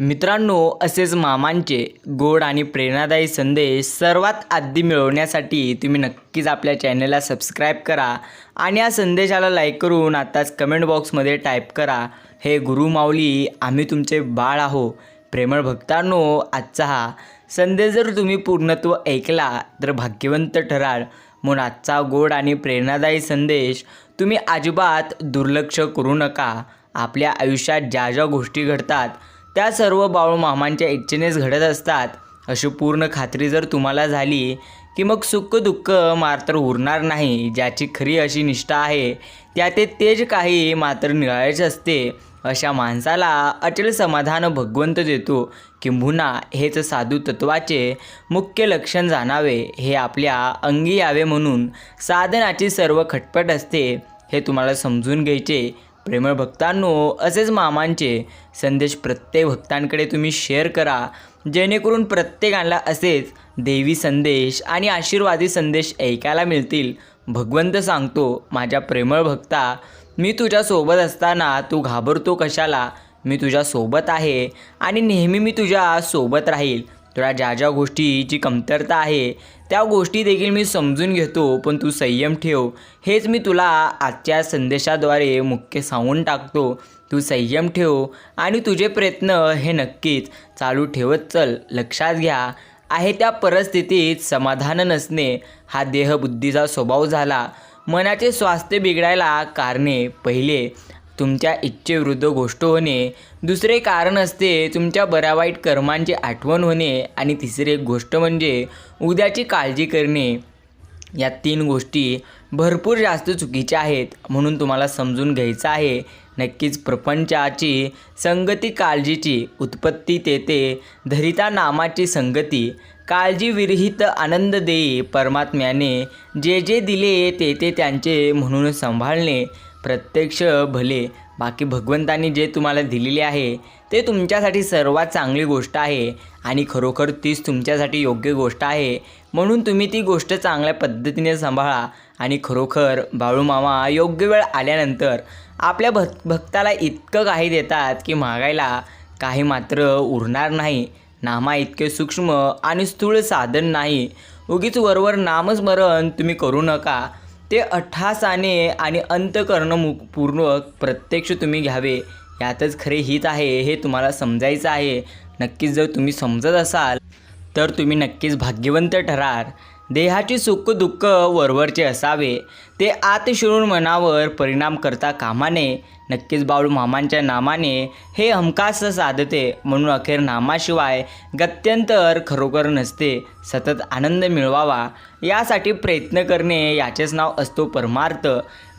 मित्रांनो असेच मामांचे गोड आणि प्रेरणादायी संदेश सर्वात आधी मिळवण्यासाठी तुम्ही नक्कीच आपल्या चॅनलला सबस्क्राईब करा आणि या संदेशाला लाईक करून आत्ताच कमेंट बॉक्समध्ये टाईप करा. हे गुरु माऊली आम्ही तुमचे बाळ आहो. प्रेमळ भक्तांनो आजचा हा संदेश जर तुम्ही पूर्णत्व ऐकला तर भाग्यवंत ठराल. म्हणून आजचा गोड आणि प्रेरणादायी संदेश तुम्ही अजिबात दुर्लक्ष करू नका. आपल्या आयुष्यात ज्या ज्या गोष्टी घडतात त्या सर्व बाळू मामांच्या इच्छेनेच घडत असतात. अशी पूर्ण खात्री जर तुम्हाला झाली की मग सुख दुःख मात्र उरणार नाही ज्याची खरी अशी निष्ठा आहे त्या ते तेज काही मात्र निळायचे असते. अशा माणसाला अचल समाधान भगवंत देतो. किंबहुना हेच साधू तत्वाचे मुख्य लक्षण जाणावे. हे आपल्या अंगी यावे म्हणून साधनाची सर्व खटपट असते. हे तुम्हाला समजून घ्यायचे. प्रेमळ भक्तांनो असेच मामांचे संदेश प्रत्येक भक्तांकडे तुम्ही शेअर करा. जेणेकरून प्रत्येकाला असेच देवी संदेश आणि आशीर्वादी संदेश ऐकायला मिळतील. भगवंत सांगतो माझ्या प्रेमळ भक्ता मी तुझ्यासोबत असताना तू घाबरतो कशाला? मी तुझ्यासोबत आहे आणि नेहमी मी तुझ्या सोबत राहील. तुला ज्या ज्या गोष्टीची कमतरता आहे त्या गोष्टी देखील मी समजून घेतो पण तू संयम ठेव. हेच मी तुला आजच्या संदेशाद्वारे मुख्य सांगून टाकतो. तू संयम ठेव आणि तुझे प्रयत्न हे नक्कीच चालू ठेवत चल. लक्षात घ्या आहे त्या परिस्थितीत समाधान नसणे हा देहबुद्धीचा स्वभाव झाला. मनाचे स्वास्थ्य बिघडायला कारणे पहिले. तुमच्या इच्छेविरुद्ध गोष्ट होणे. दुसरे कारण असते तुमच्या बऱ्या वाईट कर्मांची आठवण होणे. आणि तिसरी एक गोष्ट म्हणजे उद्याची काळजी करणे. या तीन गोष्टी भरपूर जास्त चुकीच्या आहेत म्हणून तुम्हाला समजून घ्यायचं आहे. नक्कीच प्रपंचाची संगती काळजीची उत्पत्ती तेथे धरिता नामाची संगती. काळजी विरहित आनंद देई परमात्म्याने जे जे दिले ते ते त्यांचे म्हणून सांभाळणे. प्रत्यक्ष भले बाकी भगवंतांनी जे तुम्हाला दिलेले आहे ते तुमच्यासाठी सर्वात चांगली गोष्ट आहे आणि खरोखर तीच तुमच्यासाठी योग्य गोष्ट आहे. म्हणून तुम्ही ती गोष्ट चांगल्या पद्धतीने सांभाळा आणि खरोखर बाळूमामा योग्य वेळ आल्यानंतर आपल्या भक् भक्ताला इतकं काही देतात की मागायला काही मात्र उरणार नाही. नामा इतके सूक्ष्म आणि स्थूळ साधन नाही. उगीच वरवर नामस्मरण तुम्ही करू नका. ते अठ्ठासाने आणि अंतकरणमुख पूर्वक प्रत्यक्ष तुम्ही घ्यावे. यातच खरे हित आहे हे तुम्हाला समजायचं आहे. नक्कीच जर तुम्ही समजत असाल तर तुम्ही नक्कीच भाग्यवंत ठरार देहाची सुख दुःख वरवरचे असावे ते आत शिरून मनावर परिणाम करता कामाने नक्कीच बाळू मामांच्या नामाने हे हमखास साधते. म्हणून अखेर नामाशिवाय गत्यंतर खरोखर नसते. सतत आनंद मिळवावा यासाठी प्रयत्न करणे याचेच नाव असतो परमार्थ.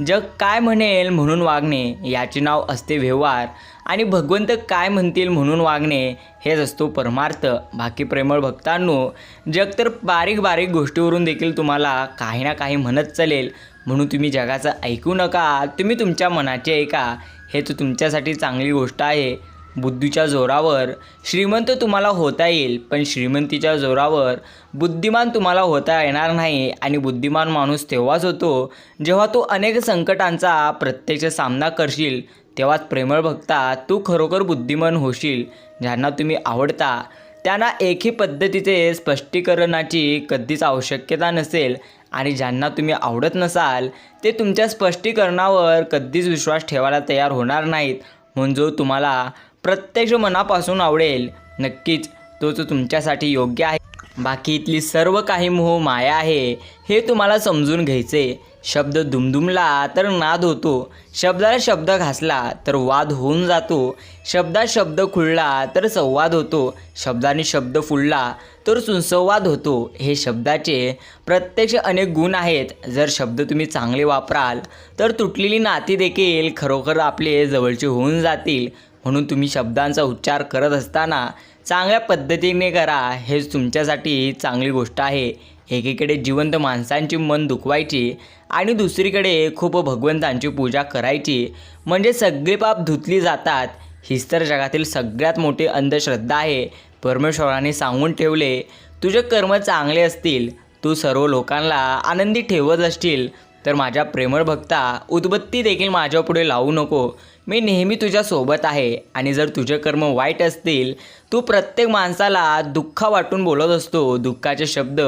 जग काय म्हणेल म्हणून वागणे याचे नाव असते व्यवहार. आणि भगवंत काय म्हणतील म्हणून वागणे हेच असतो परमार्थ. बाकी प्रेमळ भक्तांनो जग तर बारीक बारीक गोष्टीवरून देखील तुम्हाला काही ना काही म्हणत चालेल. म्हणून तुम्ही जगाचं ऐकू नका तुम्ही तुमच्या मनाचे ऐका. हे तर तुमच्यासाठी चांगली गोष्ट आहे. बुद्धीच्या जोरावर श्रीमंत तुम्हाला होता येईल पण श्रीमंतीच्या जोरावर बुद्धिमान तुम्हाला होता येणार नाही. आणि बुद्धिमान माणूस तेव्हाच होतो जेव्हा तो अनेक संकटांचा प्रत्यक्ष सामना करशील. तेव्हाच प्रेमळ भक्ता तू खरोखर बुद्धिमान होशील ज्यांना तुम्ही आवडता त्यांना एकही पद्धतीचे स्पष्टीकरणाची कधीच आवश्यकता नसेल आणि ज्यांना तुम्ही आवडत नसाल ते तुमच्या स्पष्टीकरणावर कधीच विश्वास ठेवायला तयार होणार नाहीत. म्हणून जो तुम्हाला प्रत्यक्ष मनापासून आवडेल नक्कीच तोच तुमच्यासाठी योग्य आहे. बाकी इथली सर्व काही मोह माया आहे हे तुम्हाला समजून घ्यायचे. शब्द दुमदुमला तर नाद होतो. शब्दाला शब्द घासला तर वाद होऊन जातो. शब्दात शब्द खुलला तर संवाद होतो. शब्दाने शब्द फुलला तर सुसंवाद होतो. हे शब्दाचे प्रत्यक्ष अनेक गुण आहेत. जर शब्द तुम्ही चांगले वापराल तर तुटलेली नाती देखील खरोखर आपले जवळचे होऊन जातील. म्हणून तुम्ही शब्दांचा उच्चार करत असताना चांगल्या पद्धतीने करा. हेच तुमच्यासाठी चांगली गोष्ट आहे. एकीकडे जिवंत माणसांची मन दुखवायची आणि दुसरीकडे खूप भगवंतांची पूजा करायची. म्हणजे सगळे पाप धुतली जातात. हीच तर जगातील सगळ्यात मोठी अंधश्रद्धा आहे. परमेश्वराने सांगून ठेवले तुझे कर्म चांगले असतील. तू सर्व लोकांना आनंदी ठेवत असशील. तर माझ्या प्रेमळ भक्ता उदबत्ती देखील माझ्यापुढे लावू नको. मी नेहमी तुझ्यासोबत आहे आणि जर तुझे कर्म वाईट असतील तू प्रत्येक माणसाला दुःख वाटून बोलत असतो दुःखाचे शब्द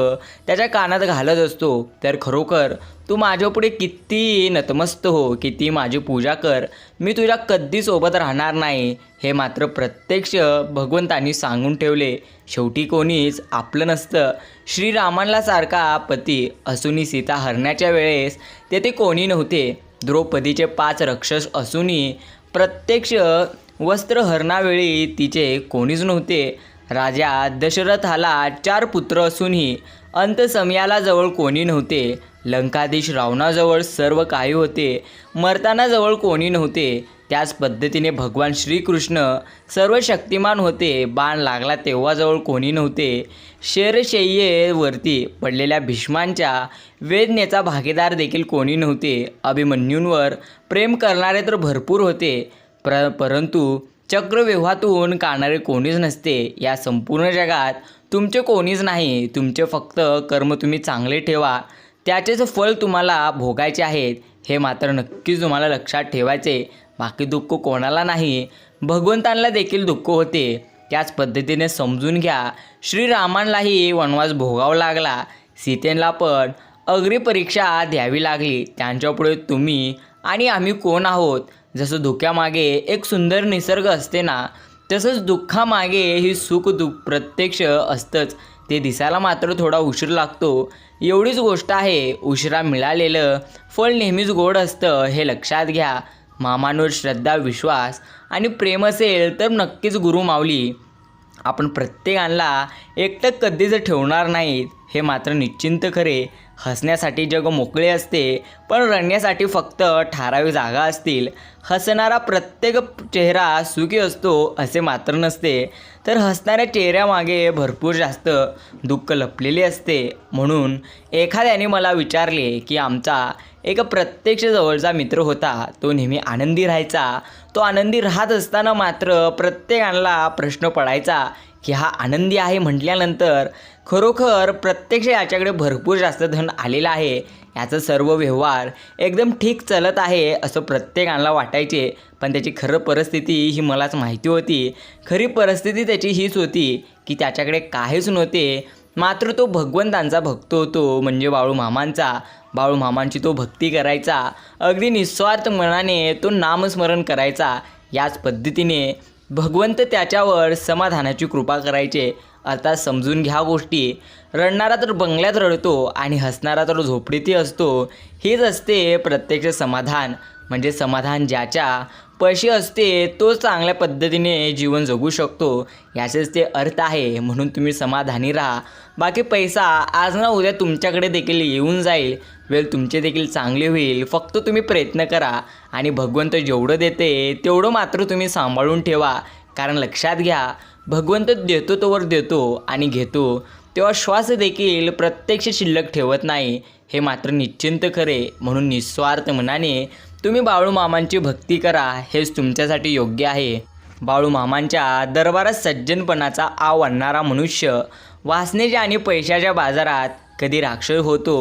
त्याच्या कानात घालत असतो. तर खरोखर तू माझ्यापुढे किती नतमस्त हो किती माझी पूजा कर. मी तुझ्या कधी सोबत राहणार नाही हे मात्र प्रत्यक्ष भगवंतांनी सांगून ठेवले. शेवटी कोणीच आपलं नसतं. श्रीरामांला सारखा पती असूनही सीता हरण्याच्या वेळेस तेथे कोणी नव्हते. द्रौपदीचे पाच रक्षस असूनही प्रत्यक्ष वस्त्रहरणावेळी तिचे कोणीच नव्हते. राजा दशरथाला चार पुत्र असूनही अंतसमयाला जवळ कोणी नव्हते. लंकाधीश रावणाजवळ सर्व काही होते. मरताना जवळ कोणी नव्हते. त्याच पद्धतीने भगवान श्रीकृष्ण सर्व शक्तिमान होते. बाण लागला तेव्हा जवळ कोणी नव्हते. शेरशय्येवरती पडलेल्या भीष्मांच्या वेदनेचा भागीदार देखील कोणी नव्हते. अभिमन्यूंवर प्रेम करणारे तर भरपूर होते. प्र परंतु चक्रव्यूहातून काढणारे कोणीच नसते. या संपूर्ण जगात तुमचे कोणीच नाही. तुमचे फक्त कर्म तुम्ही चांगले ठेवा. त्याचेच फळ तुम्हाला भोगायचे आहेत. हे मात्र नक्कीच तुम्हाला लक्षात ठेवायचे. बाकी दुःख कोणाला नाही. भगवंतांना देखील दुःख होते. त्याच पद्धतीने समजून घ्या. श्रीरामांनाही वनवास भोगावा लागला. सीतेला पण अग्निपरीक्षा द्यावी लागली. त्यांच्यापुढे तुम्ही आणि आम्ही कोण आहोत? जसं धुक्यामागे एक सुंदर निसर्ग असते ना तसंच दुःखामागे ही सुख दुःख प्रत्यक्ष असतंच. ते दिसायला मात्र थोडा उशीर लागतो. एवढीच गोष्ट आहे. उशिरा मिळालेलं फळ नेहमीच गोड असतं हे लक्षात घ्या. मामांवर श्रद्धा विश्वास आणि प्रेम असेल तर नक्कीच गुरु माऊली. आपण प्रत्येकाला एकटं कधीच ठेवणार नाहीत हे मात्र निश्चिंत खरे. हसण्यासाठी जग मोकळे असते पण रडण्यासाठी फक्त ठराविक जागा असतील. हसणारा प्रत्येक चेहरा सुखी असतो असे मात्र नसते. तर हसणाऱ्या चेहऱ्यामागे भरपूर जास्त दुःख लपलेले असते. म्हणून एखाद्याने मला विचारले की आमचा एक प्रत्यक्ष जवळचा मित्र होता. तो नेहमी आनंदी राहायचा. तो आनंदी राहत असताना मात्र प्रत्येकाला प्रश्न पडायचा की हा आनंदी आहे म्हटल्यानंतर खरोखर प्रत्यक्ष याच्याकडे भरपूर जास्त धन आलेलं आहे. याचं सर्व व्यवहार एकदम ठीक चालत आहे असं प्रत्येकाला वाटायचे. पण त्याची खरं परिस्थिती ही मलाच माहिती होती. खरी परिस्थिती त्याची हीच होती की त्याच्याकडे काहीच नव्हते. मात्र तो भगवंतांचा भक्त होतो म्हणजे बाळू मामांचा. बाळू मामांची तो भक्ती करायचा. अगदी निस्वार्थ मनाने तो नामस्मरण करायचा. याच पद्धतीने भगवंत त्याच्यावर समाधानाची कृपा करायचे. अर्थात समजून घ्या गोष्टी. रडणारा तर बंगल्यात रडतो आणि हसणारा तर झोपडीतही असतो. हेच असते प्रत्यक्ष समाधान. म्हणजे समाधान ज्याच्या पैसे असते तो चांगल्या पद्धतीने जीवन जगू शकतो. याचेच ते अर्थ आहे. म्हणून तुम्ही समाधानी राहा. बाकी पैसा आज ना उद्या तुमच्याकडे देखील येऊन जाईल. वेळ तुमचे देखील चांगले होईल. फक्त तुम्ही प्रयत्न करा आणि भगवंत जेवढं देते तेवढं मात्र तुम्ही सांभाळून ठेवा. कारण लक्षात घ्या भगवंत देतो तोवर देतो आणि घेतो. तेव्हा श्वास देखील प्रत्यक्ष शिल्लक ठेवत नाही. हे मात्र निश्चिंत खरे. म्हणून निस्वार्थ मनाने तुम्ही बाळू मामांची भक्ती करा. हेच तुमच्यासाठी योग्य आहे. बाळू मामांच्या दरबारात सज्जनपणाचा आव आणणारा मनुष्य वासनेच्या आणि पैशाच्या बाजारात कधी राक्षस होतो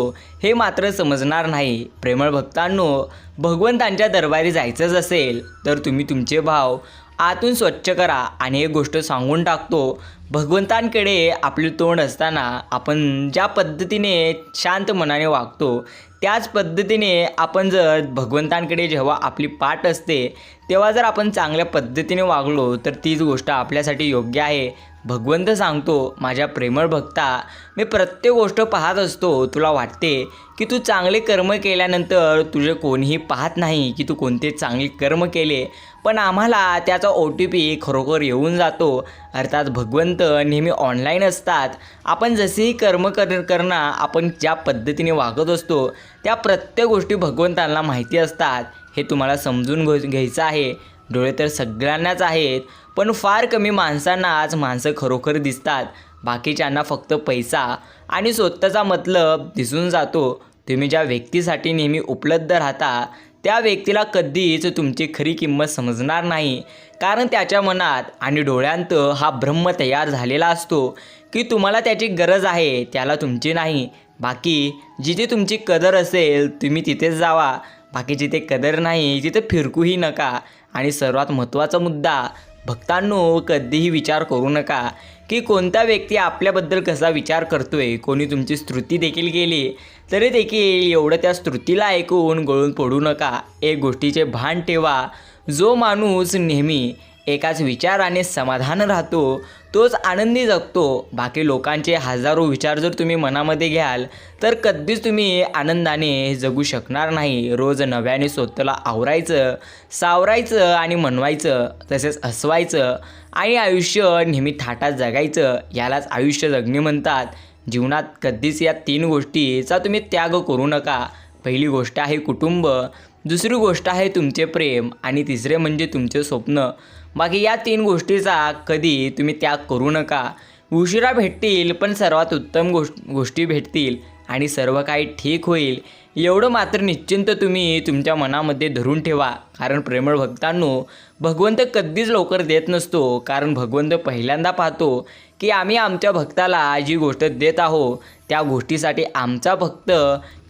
हे मात्र समजणार नाही. प्रेमळ भक्तांनो भगवंतांच्या दरबारी जायचंच असेल तर तुम्ही तुमचे भाव आतून स्वच्छ करा आणि एक गोष्ट सांगून टाकतो. भगवंतांकडे आपले तोंड असताना आपण ज्या पद्धतीने शांत मनाने वागतो त्याच पद्धतीने आपण जर भगवंतांकडे जेव्हा आपली पाठ असते तेव्हा जर आपण चांगल्या पद्धतीने वागलो तर तीच गोष्ट आपल्यासाठी योग्य आहे. भगवंत सांगतो माझ्या प्रेमळ भक्ता मी प्रत्येक गोष्ट पाहत असतो. तुला वाटते की तू चांगले कर्म केल्यानंतर तुझे कोणीही पाहत नाही की तू कोणते चांगले कर्म केले. पण आम्हाला त्याचा ओ टी पी खरोखर येऊन जातो. अर्थात भगवंत नेहमी ऑनलाईन असतात. आपण जसेही कर्म कर करणं आपण ज्या पद्धतीने वागत असतो त्या प्रत्येक गोष्टी भगवंतांना माहिती असतात. हे तुम्हाला समजून घ घ्यायचं आहे. डोळे तर सगळ्यांनाच आहेत पण फार कमी माणसांनाच माणसं खरोखर दिसतात. बाकीच्यांना फक्त पैसा आणि स्वतःचा मतलब दिसून जातो. तुम्ही ज्या व्यक्तीसाठी नेहमी उपलब्ध राहता त्या व्यक्तीला कधीच तुमची खरी किंमत समजणार नाही. कारण त्याच्या मनात आणि डोळ्यांत हा ब्रह्म तयार झालेला असतो की तुम्हाला त्याची गरज आहे त्याला तुमची नाही. बाकी जिथे तुमची कदर असेल तुम्ही तिथेच जावा. बाकी जिथे कदर नाही तिथे फिरकूही नका आणि सर्वात महत्त्वाचा मुद्दा भक्तांनो कधीही विचार करू नका की कोणता व्यक्ती आपल्याबद्दल कसा विचार करतोय कोणी तुमची स्तुती देखील केली तरी देखील एवढं त्या स्तुतीला ऐकून गळून पडू नका. एक गोष्टीचे भान ठेवा जो माणूस नेहमी एकाच विचाराने समाधान राहतो तोच आनंदी जगतो. बाकी लोकांचे हजारो विचार जर तुम्ही मनामध्ये घ्याल तर कधीच तुम्ही आनंदाने जगू शकणार नाही. रोज नव्याने स्वतःला आवरायचं सावरायचं आणि मनवायचं तसेच हसवायचं आणि आयुष्य नेहमी थाटात जगायचं यालाच आयुष्य जगणे म्हणतात. जीवनात कधीच या तीन गोष्टीचा तुम्ही त्याग करू नका. पहिली गोष्ट आहे कुटुंब. दुसरी गोष्ट आहे तुमचे प्रेम आणि तिसरे म्हणजे तुमचे स्वप्न. बाकी या तीन गोष्टीचा कधी तुम्ही त्याग करू नका. उशिरा भेटतील पण सर्वात उत्तम गोष्ट गोष्टी भेटतील. आणि सर्व काही ठीक होईल. एवढं मात्र निश्चिंत तुम्ही तुमच्या मनामध्ये धरून ठेवा. कारण प्रेमळ भक्तांनो भगवंत कधीच लवकर देत नसतो. कारण भगवंत पहिल्यांदा पाहतो की आम्ही आमच्या भक्ताला जी गोष्ट देत आहो त्या गोष्टीसाठी आमचा भक्त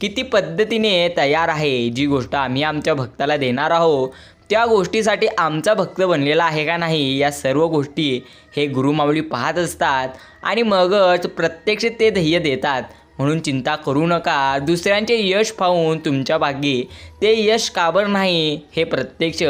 किती पद्धतीने तयार आहे. जी गोष्ट आम्ही आमच्या भक्ताला देणार आहोत त्या गोष्टीसाठी आमचा भक्त बनलेला आहे का नाही या सर्व गोष्टी हे गुरुमावळी पाहत असतात आणि मगच प्रत्यक्ष ते ध्येय देतात. म्हणून चिंता करू नका. दुसऱ्यांचे यश पाहून तुमच्या भागी ते यश काबर नाही हे प्रत्यक्ष.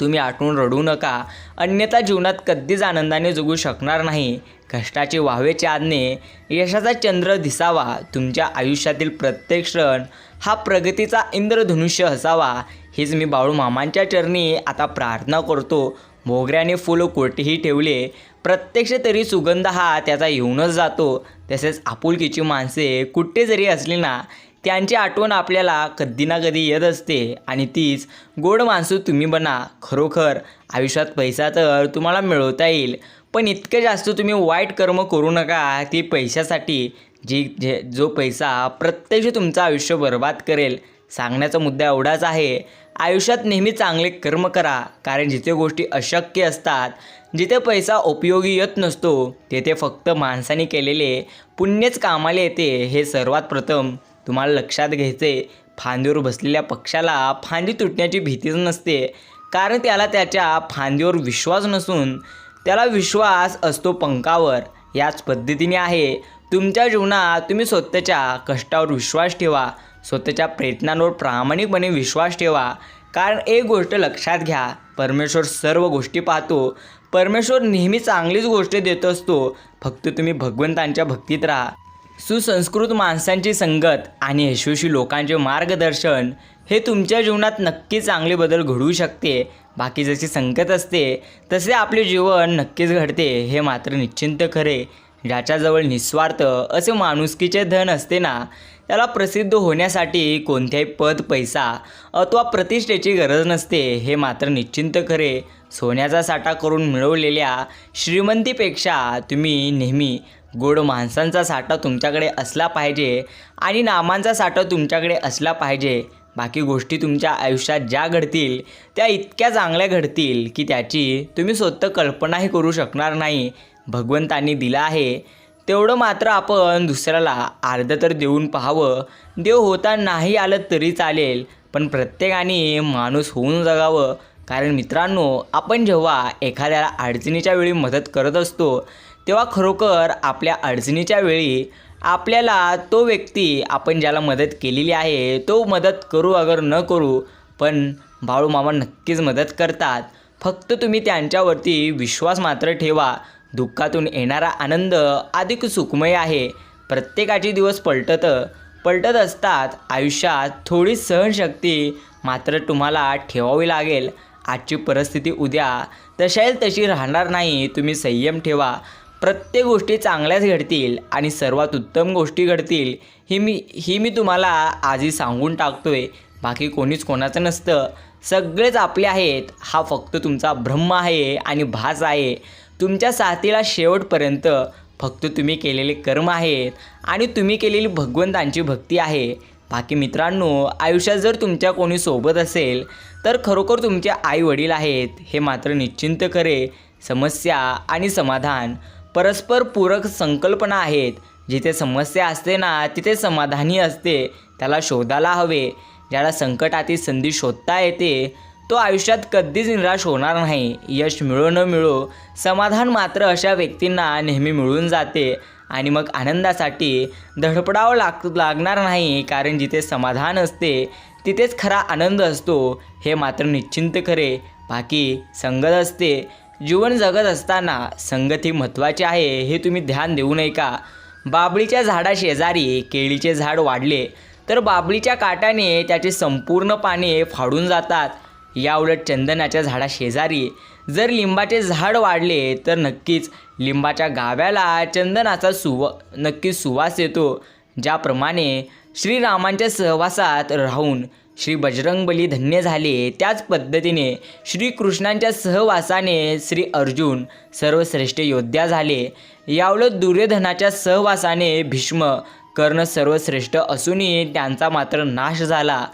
तुम्ही आठवून रडू नका. अन्यथा जीवनात कधीच आनंदाने जगू शकणार नाही. कष्टाचे व्हावे चादने यशाचा चंद्र दिसावा. तुमच्या आयुष्यातील प्रत्येक क्षण हा प्रगतीचा इंद्रधनुष्य असावा. हेच मी बाळू मामांच्या चरणी आता प्रार्थना करतो. मोगऱ्याने फुलं कोठेही ठेवले. प्रत्यक्ष तरी सुगंध हा त्याचा येऊनच जातो. तसेच आपुलकीची माणसे कुठे जरी असली ना त्यांची आठवण आपल्याला कधी ना कधी येत असते. आणि तीच गोड माणसं तुम्ही बना. खरोखर आयुष्यात पैसा तर तुम्हाला मिळवता येईल. पण इतकं जास्त तुम्ही वाईट कर्म करू नका. ती पैशासाठी जी जे जो पैसा प्रत्यक्ष तुमचं आयुष्य बर्बाद करेल. सांगण्याचा मुद्दा एवढाच आहे. आयुष्यात नेहमी चांगले कर्म करा. कारण जिथे गोष्टी अशक्य असतात जिथे पैसा उपयोगी येत नसतो तेथे फक्त माणसाने केलेले पुण्यच कामाला येते हे सर्वात प्रथम. तुम्हाला लक्षात घ्यायचे फांदीवर बसलेल्या पक्षाला फांदी तुटण्याची भीतीच नसते. कारण त्याला त्याच्या फांदीवर विश्वास नसून त्याला विश्वास असतो पंखावर. याच पद्धतीने आहे. तुमच्या जीवनात तुम्ही स्वतःच्या कष्टावर विश्वास ठेवा. स्वतःच्या प्रयत्नांवर प्रामाणिकपणे विश्वास ठेवा. कारण एक गोष्ट लक्षात घ्या परमेश्वर सर्व गोष्टी पाहतो. परमेश्वर नेहमी चांगलीच गोष्ट देत असतो. फक्त तुम्ही भगवंतांच्या भक्तीत राहा. सुसंस्कृत माणसांची संगत आणि यशस्वी लोकांचे मार्गदर्शन हे तुमच्या जीवनात नक्की चांगले बदल घडवू शकते. बाकी जशी संगत असते तसे आपले जीवन नक्कीच घडते हे मात्र निश्चिंत खरे. ज्याच्याजवळ निस्वार्थ असे माणुसकीचे धन असते ना त्याला प्रसिद्ध होण्यासाठी कोणत्याही पद पैसा अथवा प्रतिष्ठेची गरज नसते हे मात्र निश्चिंत खरे. सोन्याचा साठा करून मिळवलेल्या श्रीमंतीपेक्षा तुम्ही नेहमी गोड माणसांचा साठा तुमच्याकडे असला पाहिजे आणि नामांचा साठा तुमच्याकडे असला पाहिजे. बाकी गोष्टी तुमच्या आयुष्यात ज्या घडतील त्या इतक्या चांगल्या घडतील की त्याची तुम्ही स्वतः कल्पनाही करू शकणार नाही. भगवंतांनी दिलं आहे तेवढं मात्र आपण दुसऱ्याला अर्धं तर देऊन पाहावं. देव होता नाही आलं तरी चालेल पण प्रत्येकाने माणूस होऊन जगावं. कारण मित्रांनो आपण जेव्हा एखाद्याला अडचणीच्या वेळी मदत करत असतो तेव्हा खरोखर आपल्या अडचणीच्या वेळी आपल्याला तो व्यक्ती आपण ज्याला मदत केलेली आहे तो मदत करू अगर न करू पण बाळू मामा नक्कीच मदत करतात. फक्त तुम्ही त्यांच्यावरती विश्वास मात्र ठेवा. दुःखातून येणारा आनंद अधिक सुखमय आहे. प्रत्येकाचे दिवस पलटत पलटत असतात. आयुष्यात थोडी सहनशक्ती मात्र तुम्हाला ठेवावी लागेल. आजची परिस्थिती उद्या तशाईल तशी राहणार नाही. तुम्ही संयम ठेवा. प्रत्येक गोष्टी चांगल्याच घडतील आणि सर्वात उत्तम गोष्टी घडतील ही मी ही मी तुम्हाला आजही सांगून टाकतो आहे बाकी कोणीच कोणाचं नसतं. सगळेच आपले आहेत. हा फक्त तुमचा ब्रह्म आहे आणि भास आहे. तुमच्या साथीला शेवटपर्यंत फक्त तुम्ही केलेले कर्म आहेत आणि तुम्ही केलेली भगवंतांची भक्ती आहे. बाकी मित्रांनो आयुष्यात जर तुमच्या कोणी सोबत असेल तर खरोखर तुमचे आई वडील आहेत हे मात्र निश्चिंत करे समस्या आणि समाधान परस्पर पूरक संकल्पना आहेत. जिथे समस्या असते ना तिथे समाधानी असते त्याला शोधायला हवे. ज्याला संकटातील संधी शोधता येते तो आयुष्यात कधीच निराश होणार नाही. यश मिळो न मिळो समाधान मात्र अशा व्यक्तींना नेहमी मिळून जाते आणि मग आनंदासाठी धडपडावं लाग लागणार नाही कारण जिथे समाधान असते तिथेच खरा आनंद असतो हे मात्र निश्चिंत खरे. बाकी संगत असते. जीवन जगत असताना संगत ही महत्त्वाची आहे हे तुम्ही ध्यान देऊ नये का बाबळीच्या झाडाशेजारी केळीचे झाड वाढले तर बाबळीच्या काट्याने त्याचे संपूर्ण पाने फाडून जातात. याउलट चंदनाच्या झाडाशेजारी जर लिंबाचे झाड वाढले तर नक्कीच लिंबाच्या गाव्याला चंदनाचा सुव नक्कीच सुवास येतो. ज्याप्रमाणे श्रीरामांच्या सहवासात राहून श्री बजरंगबली धन्य झाले त्याच पद्धतीने श्रीकृष्णांच्या सहवासाने श्री अर्जुन सर्वश्रेष्ठ योद्धा झाले. याउलट दुर्योधनाच्या सहवासाने भीष्म कर्ण सर्वश्रेष्ठ असूनही त्यांचा मात्र नाश झाला.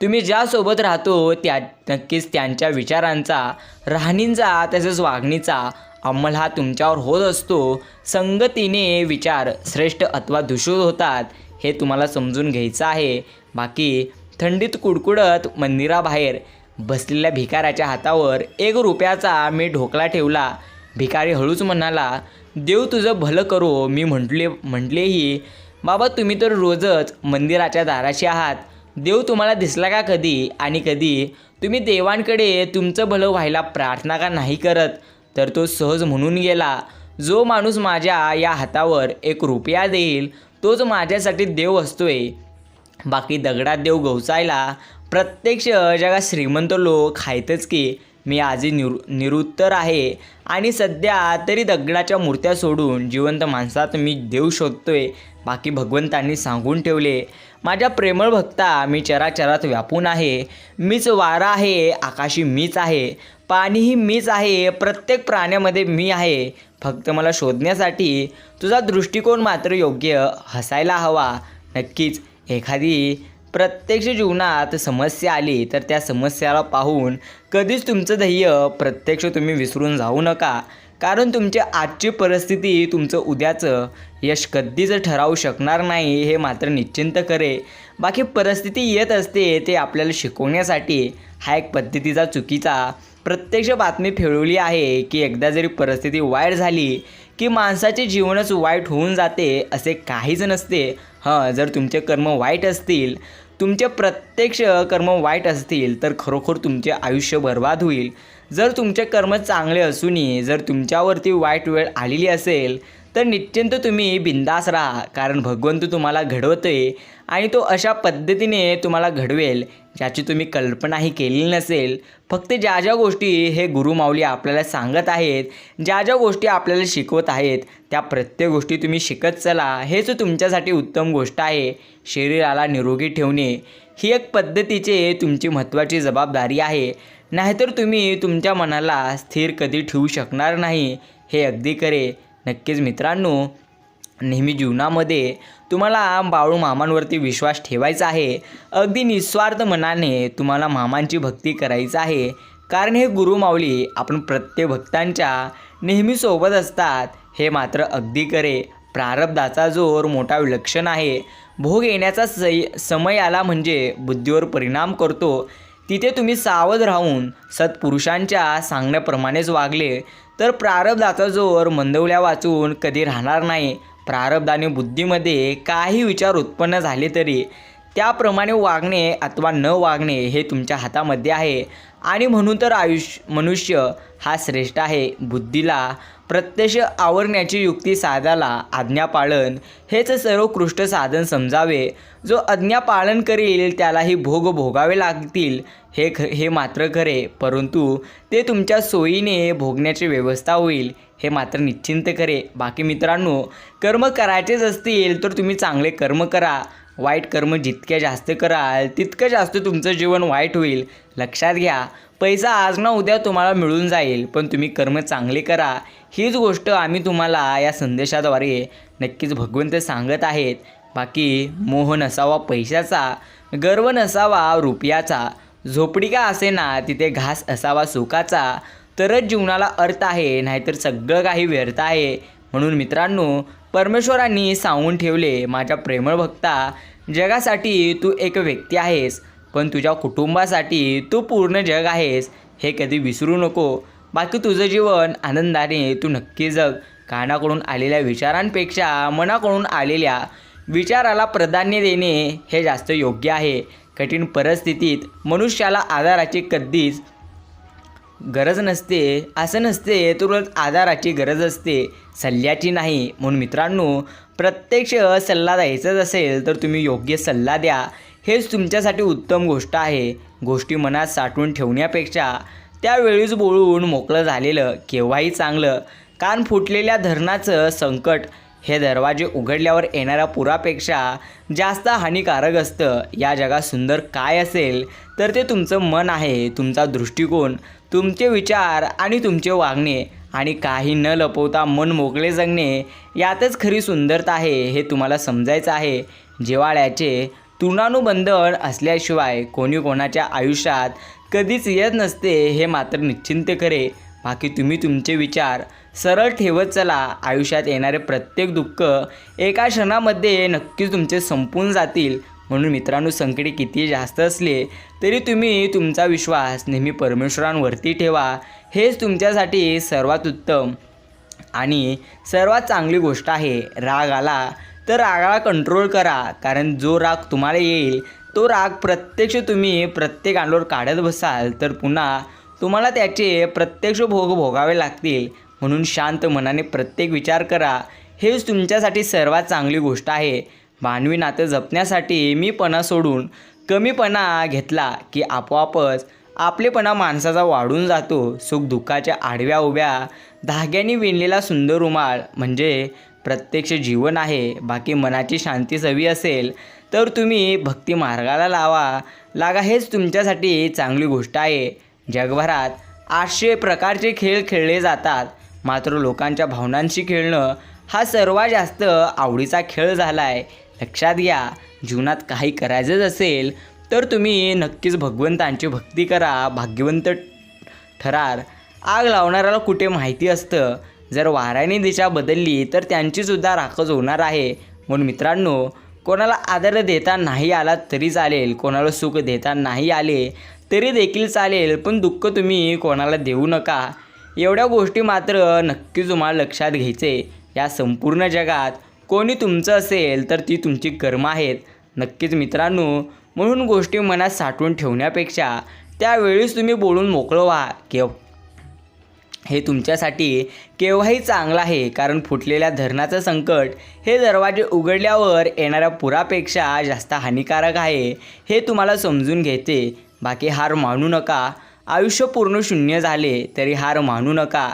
तुम्ही ज्यासोबत राहतो त्या नक्कीच त्यांच्या विचारांचा राहणींचा तसेच वागणीचा अंमल हा तुमच्यावर होत असतो. संगतीने विचार श्रेष्ठ अथवा दूषित होतात हे तुम्हाला समजून घ्यायचं आहे. बाकी थंडीत कुडकुडत मंदिराबाहेर बसलेल्या भिकाऱ्याच्या हातावर एक रुपयाचा मी ढोकला ठेवला. भिकारी हळूच म्हणाला देव तुझं भलं करो. मी म्हटले म्हटलेही बाबा तुम्ही तर रोजच मंदिराच्या दाराशी आहात. देव तुम्हाला दिसला का कधी? आणि कधी? तुम्ही देवांकडे तुमचं भलं व्हायला प्रार्थना का नाही करत? तर तो सहज म्हणून गेला जो माणूस माझ्या या हातावर एक रुपया देईल तोच माझ्यासाठी देव असतोय. बाकी दगडात देव गवसायला प्रत्यक्ष जगात श्रीमंत लोक आहेतच की मी आजही निरु निरुत्तर आहे. आणि सध्या तरी दगडाच्या मूर्त्या सोडून जिवंत माणसात मी देव शोधतोय. बाकी भगवंतांनी सांगून ठेवले माझ्या प्रेमळ भक्ता मी चराचरात व्यापून आहे. मीच वारा आहे आकाशी मीच आहे. पाणीही मीच आहे प्रत्येक प्राण्यामध्ये मी आहे. फक्त मला शोधण्यासाठी तुझा दृष्टिकोन मात्र योग्य हसायला हवा. नक्कीच एखादी प्रत्यक्ष जीवनात समस्या आली तर त्या समस्याला पाहून कधीच तुमचं ध्येय प्रत्यक्ष तुम्ही विसरून जाऊ नका. कारण तुमची आजची परिस्थिती तुमचं उद्याचं यश कधीच ठरावू शकणार नाही हे मात्र निश्चिंत करे. बाकी परिस्थिती येत असते ते आपल्याला शिकवण्यासाठी हा एक पद्धतीचा चुकीचा प्रत्यक्ष बातमी फिरवली आहे की एकदा जरी परिस्थिती वाईट झाली की माणसाचे जीवनच वाईट होऊन जाते असे काहीच नसते. हां जर तुमचे कर्म वाईट असतील तुमचे प्रत्यक्ष कर्म वाईट असतील तर खरोखर तुमचे आयुष्य बर्बाद होईल. जर तुमचे कर्म चांगले असूनही जर तुमच्यावरती वाईट वेळ आलेली असेल तर निश्चिंत तुम्ही बिंदास राहा कारण भगवंत तुम्हाला घडवतोय आणि तो अशा पद्धतीने तुम्हाला घडवेल ज्याची तुम्ही कल्पनाही केलेली नसेल. फक्त ज्या ज्या गोष्टी हे गुरुमाऊली आपल्याला सांगत आहेत ज्या ज्या गोष्टी आपल्याला शिकवत आहेत त्या प्रत्येक गोष्टी तुम्ही शिकत चला हेच तुमच्यासाठी उत्तम गोष्ट आहे. शरीराला निरोगी ठेवणे ही एक पद्धतीचे तुमची महत्त्वाची जबाबदारी आहे. नाहीतर तुम्ही तुमच्या मनाला स्थिर कधी ठेवू शकणार नाही. हे अगदी करे नक्कीच मित्रांनो नेहमी जीवनामध्ये तुम्हाला बाळू मामांवरती विश्वास ठेवायचा आहे. अगदी निस्वार्थ मनाने तुम्हाला मामांची भक्ती करायचं आहे. कारण हे गुरुमाऊली आपण प्रत्येक भक्तांच्या नेहमी सोबत असतात. हे मात्र अगदी करे प्रारब्धाचा जोर मोठा विलक्षण आहे. भोग येण्याचा सय समय आला म्हणजे बुद्धीवर परिणाम करतो. तिथे तुम्ही सावध राहून सत्पुरुषांच्या सांगण्याप्रमाणेच वागले तर प्रारब्धाचा जोर मंदवल्या वाचून कधी राहणार नाही. प्रारब्ध आणि बुद्धीमध्ये काही विचार उत्पन्न झाले तरी त्याप्रमाणे वागणे अथवा न वागणे हे तुमच्या हातामध्ये आहे. आणि म्हणून तर आयुष्य मनुष्य हा श्रेष्ठ आहे. बुद्धीला प्रत्यक्ष आवरण्याची युक्ती साधायला आज्ञापालन हेच सर्वोत्कृष्ट साधन समजावे. जो आज्ञापालन करील त्यालाही भोग भोगावे लागतील हे ख हे मात्र खरे. परंतु ते तुमच्या सोयीने भोगण्याची व्यवस्था होईल हे मात्र निश्चिंत करे बाकी मित्रांनो कर्म करायचेच असतील तर तुम्ही चांगले कर्म करा. वाईट कर्म जितके जास्त कराल तितकं जास्त तुमचं जीवन वाईट होईल. लक्षात घ्या पैसा आज ना उद्या तुम्हाला मिळून जाईल पण तुम्ही कर्म चांगले करा. हीच गोष्ट आम्ही तुम्हाला या संदेशाद्वारे नक्कीच भगवंत सांगत आहेत. बाकी मोह नसावा पैशाचा गर्व नसावा रुपयाचा. झोपडी का असेना तिथे घास असावा सुखाचा. तरच जीवनाला अर्थ आहे नाहीतर सगळं काही व्यर्थ आहे. म्हणून मित्रांनो परमेश्वरांनी सांगून ठेवले माझ्या प्रेमळ भक्ता जगासाठी तू एक व्यक्ती आहेस पण तुझ्या कुटुंबासाठी तू पूर्ण जग आहेस. हे कधी विसरू नको. बाकी तुझं जीवन आनंदाने तू नक्की जग. कानाकडून आलेल्या विचारांपेक्षा मनाकडून आलेल्या विचाराला प्राधान्य देणे हे जास्त योग्य आहे. कठीण परिस्थितीत मनुष्याला आधाराची कधीच गरज नसते असं नसते तर आधाराची गरज असते. सल्ल्याची नाही. म्हणून मित्रांनो प्रत्यक्ष सल्ला द्यायचाच असेल तर तुम्ही योग्य सल्ला द्या. हेच तुमच्यासाठी उत्तम गोष्ट आहे. गोष्टी मनात साठवून ठेवण्यापेक्षा त्यावेळीच बोलून मोकळं झालेलं केव्हाही चांगलं. कान फुटलेल्या धरणाचं संकट हे दरवाजे उघडल्यावर येणाऱ्या पुरापेक्षा जास्त हानिकारक असतं. या जगात सुंदर काय असेल तर ते तुमचं मन आहे तुमचा दृष्टिकोन तुमचे विचार आणि तुमचे वागणे. आणि काही न लपवता मन मोकळे जगणे यातच खरी सुंदरता आहे हे तुम्हाला समजायचं आहे. जिवाळ्याचे तुणानुबंधन असल्याशिवाय कोणी कोणाच्या आयुष्यात कधीच येत नसते हे मात्र निश्चिंत करे बाकी तुम्ही तुमचे विचार सरळ ठेवत चला. आयुष्यात येणारे प्रत्येक दुःख एका क्षणामध्ये नक्कीच तुमचे संपून जातील. म्हणून मित्रांनो संकटे किती जास्त असले तरी तुम्ही तुमचा विश्वास नेहमी परमेश्वरांवरती ठेवा. हेच तुमच्यासाठी सर्वात उत्तम आणि सर्वात चांगली गोष्ट आहे. राग आला तर रागाला कंट्रोल करा. कारण जो राग तुम्हाला येईल तो राग प्रत्यक्ष तुम्ही प्रत्येक अंडोर काढत बसाल. तर पुन्हा तुम्हाला त्याचे प्रत्यक्ष भोग भोगावे लागतील. म्हणून शांत मनाने प्रत्येक विचार करा. हेच तुमच्यासाठी सर्वात चांगली गोष्ट आहे. मानवी नातं जपण्यासाठी मीपणा सोडून कमीपणा घेतला की आपोआपच आपलेपणा माणसाचा वाढून जातो. सुख दुःखाच्या आडव्या उभ्या धाग्यांनी विणलेला सुंदर रुमाल म्हणजे प्रत्यक्ष जीवन आहे. बाकी मनाची शांती हवी असेल तर तुम्ही भक्ती मार्गाला लावा. लागा हेच तुमच्यासाठी चांगली गोष्ट आहे. जगभरात आठशे प्रकारचे खेळ खेळले जातात. मात्र लोकांच्या भावनांशी खेळणं हा सर्वात जास्त आवडीचा खेळ झाला आहे लक्षात घ्या जीवनात काही करायचंच असेल तर तुम्ही नक्कीच भगवंतांची भक्ती करा भाग्यवंत ठरार. आग लावणाऱ्याला कुठे माहिती असतं? जर वाऱ्याने दिशा बदलली तर त्यांचीसुद्धा राखच होणार आहे. म्हणून मित्रांनो कोणाला आदर देता नाही आला तरी चालेल कोणाला सुख देता नाही आले तरी देखील चालेल पण दुःख तुम्ही कोणाला देऊ नका. एवढ्या गोष्टी मात्र नक्की तुम्हाला लक्षात घ्यायचे. या संपूर्ण जगात कोणी तुमचं असेल तर ती तुमची कर्म आहेत. नक्कीच मित्रांनो म्हणून गोष्टी मनात साठवून ठेवण्यापेक्षा त्यावेळीच तुम्ही बोलून मोकळं व्हा. केव हे तुमच्यासाठी केव्हाही चांगलं आहे कारण फुटलेल्या धरणाचं संकट हे दरवाजे उघडल्यावर येणाऱ्या पुरापेक्षा जास्त हानिकारक आहे हे तुम्हाला समजून घेते. बाकी हार मानू नका. आयुष्य पूर्ण शून्य झाले तरी हार मानू नका.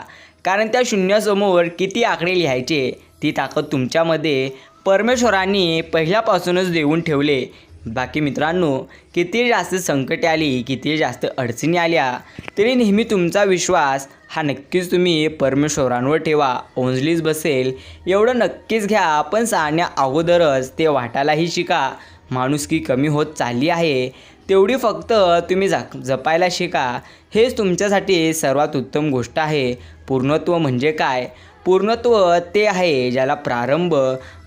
कारण त्या शून्यासमोर किती आकडे लिहायचे ती ताकद तुमच्यामध्ये परमेश्वरांनी पहिल्यापासूनच देऊन ठेवले. बाकी मित्रांनो किती जास्त संकटे आली किती जास्त अडचणी आल्या तरी नेहमी तुमचा विश्वास हा नक्कीच तुम्ही परमेश्वरांवर ठेवा. ओंजलीच बसेल एवढं नक्कीच घ्या पण सांगण्या अगोदरच ते वाटायलाही शिका. माणुसकी कमी होत चालली आहे तेवढी फक्त तुम्ही जा जपायला शिका. हेच तुमच्यासाठी सर्वात उत्तम गोष्ट आहे. पूर्णत्व म्हणजे काय? पूर्णत्व ते आहे ज्याला प्रारंभ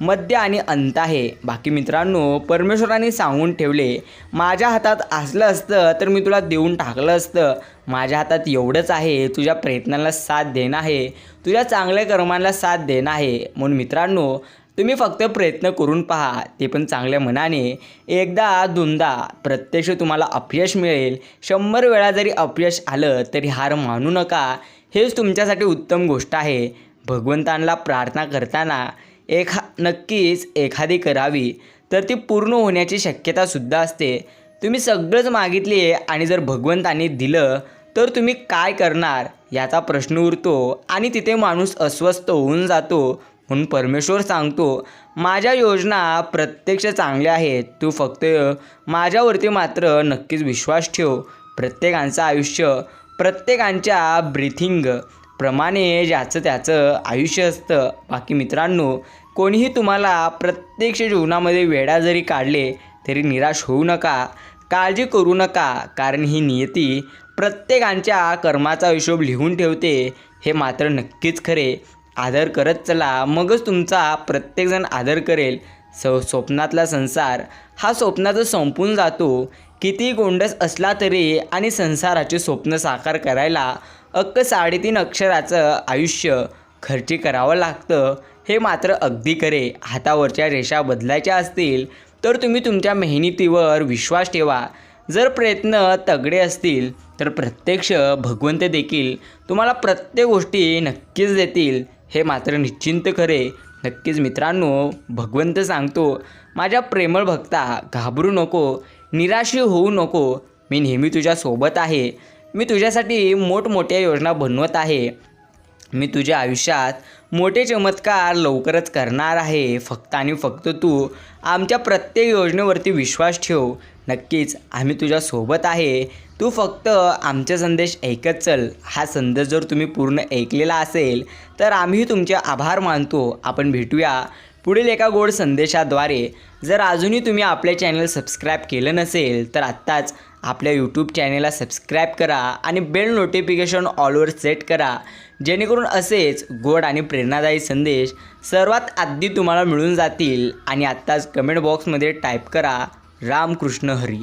मध्य आणि अंत आहे. बाकी मित्रांनो परमेश्वराने सांगून ठेवले माझ्या हातात असलं असतं तर मी तुला देऊन टाकलं असतं. माझ्या हातात एवढंच आहे. तुझ्या प्रयत्नाला साथ देणं आहे. तुझ्या चांगल्या कर्मांना साथ देणं आहे. म्हणून मित्रांनो तुम्ही फक्त प्रयत्न करून पहा. ते पण चांगल्या मनाने. एकदा दोनदा प्रत्यक्ष तुम्हाला अपयश मिळेल. शंभर वेळा जरी अपयश आलं तरी हार मानू नका. हेच तुमच्यासाठी उत्तम गोष्ट आहे. भगवंतांना प्रार्थना करताना एखा नक्कीच एखादी करावी. तर ती पूर्ण होण्याची शक्यतासुद्धा असते. तुम्ही सगळंच मागितले आणि जर भगवंतांनी दिलं तर तुम्ही काय करणार? याचा प्रश्न उरतो आणि तिथे माणूस अस्वस्थ होऊन जातो. म्हणून परमेश्वर सांगतो माझ्या योजना प्रत्यक्ष चांगल्या आहेत. तू फक्त माझ्यावरती मात्र नक्कीच विश्वास ठेव. प्रत्येकांचं आयुष्य प्रत्येकांच्या ब्रिथिंग प्रमाणे ज्याचं त्याचं आयुष्य असतं. बाकी मित्रांनो कोणीही तुम्हाला प्रत्यक्ष जीवनामध्ये वेडा जरी काढले तरी निराश होऊ नका. काळजी करू नका कारण ही नियती प्रत्येकांच्या कर्माचा हिशोब लिहून ठेवते. हे मात्र नक्कीच खरे. आदर करत चला मगच तुमचा प्रत्येकजण आदर करेल. स स्वप्नातला संसार हा स्वप्नाचं संपून जातो. किती गोंडस असला तरी आणि संसाराचे स्वप्न साकार करायला अक्क साडेतीन अक्षराचं आयुष्य खर्ची करावं लागतं. हे मात्र अगदी खरे. हातावरच्या रेषा बदलायच्या असतील तर तुम्ही तुमच्या मेहनतीवर विश्वास ठेवा. जर प्रयत्न तगडे असतील तर प्रत्यक्ष भगवंत देखील तुम्हाला प्रत्येक गोष्टी नक्कीच देतील. हे मात्र निश्चिंत खरे. नक्कीच मित्रांनो भगवंत सांगतो माझ्या प्रेमळ भक्ता घाबरू नको निराशी होऊ नको. मी नेहमी तुझ्यासोबत आहे. मी तुझ्यासाठी मोठमोठ्या योजना बनवत आहे. मी तुझ्या आयुष्यात मोठे चमत्कार लवकरच करणार आहे. फक्त आणि फक्त तू आमच्या प्रत्येक योजनेवरती विश्वास ठेव. नक्कीच आम्ही तुझ्यासोबत आहे. तू फक्त आमचा संदेश ऐकत चल. हा संदेश जर तुम्ही पूर्ण ऐकलेला असेल तर आम्ही तुमचे आभार मानतो. आपण भेटूया पुढील एका गोड संदेशाद्वारे. जर अजूनही तुम्ही आपले चॅनल सबस्क्राईब केलं नसेल तर आत्ताच आपल्या यूट्यूब चॅनेलला सबस्क्राईब करा आणि बेल नोटिफिकेशन ऑलवर सेट करा. जेणेकरून असेच गोड आणि प्रेरणादायी संदेश सर्वात आधी तुम्हाला मिळून जातील. आणि आत्ताच कमेंट बॉक्समध्ये टाईप करा रामकृष्ण हरी.